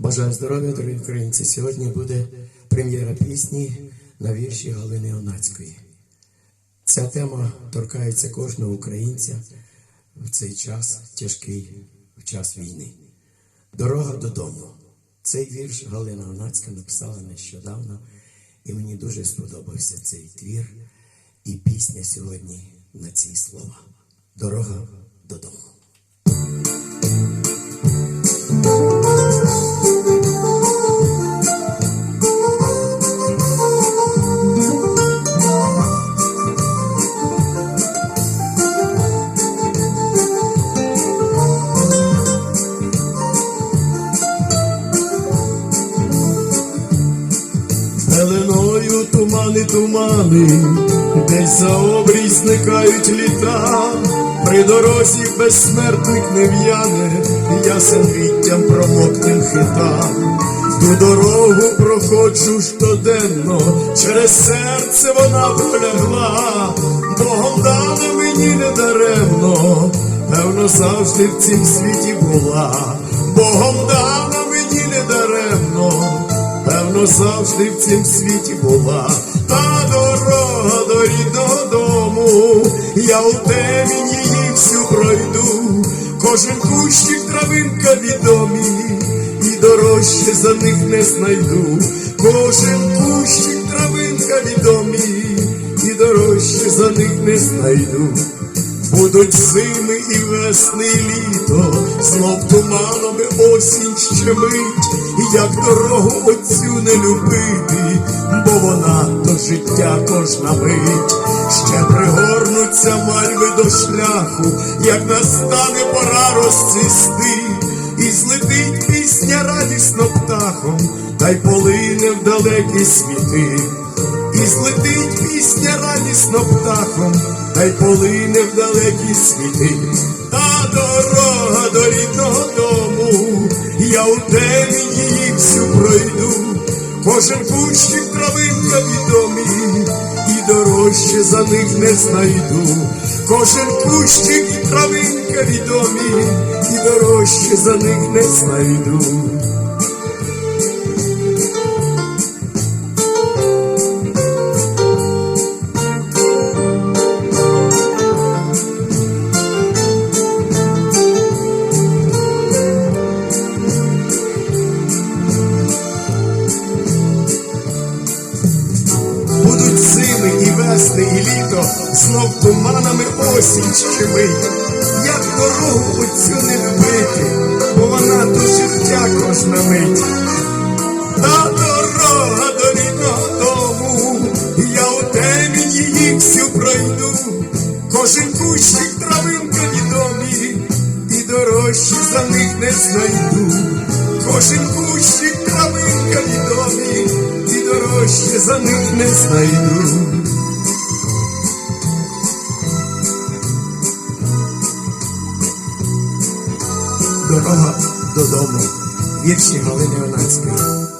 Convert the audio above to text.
Бажаю здоров'я, дорогі українці. Сьогодні буде прем'єра пісні на вірші Галини Онацької. Ця тема торкається кожного українця в цей час тяжкий, в час війни. Дорога додому. Цей вірш Галина Онацька написала нещодавно, і мені дуже сподобався цей твір і пісня сьогодні на ці слова. Дорога додому. Пеленою тумани, тумани, десь за обрій зникають літа, при дорозі безсмертник не в'яне, ясен віттям промокним хитам. Ту дорогу проходжу щоденно, через серце вона пролягла, Богом дана мені не даремно, певно, завжди в цім світі була, Богом дана мені не даремно завжди в цім світі була. Та дорога до рідного дому, я у темінь її всю пройду, кожен кущик травинка відомі, і дорожче за них не знайду, кожен кущик травинка відомі, і дорожче за них не знайду. Будуть зими і весни, і літо, знов туманами осінь щемить, і як дорогу оцю не любити, бо вона до життя кожна мить, ще пригорнуться мальви до шляху, як настане пора розцвісти, і злетить пісня радісно птахом, та й полине в далекі світи. І злетить пісня радісно птахом, та й полине в далекі світи. Та дорога до рідного дому, я у темінь її всю пройду, кожен кущик травинка відомі, і дорожче за них не знайду. Кожен кущик і травинка відомі, і дорожче за них не знайду. Весни, літо, знов туманами осінь щемить. Як дорогу оцю не любити, бо вона до життя кожна мить. Та дорога до рідного дому, я у темінь її всю пройду. Кожен кущик травинка відомі, і дорожче за них не знайду. Кожен кущик травинка відомі, і дорожче за них не знайду. Дорога додому. Вірші Галини Онацької.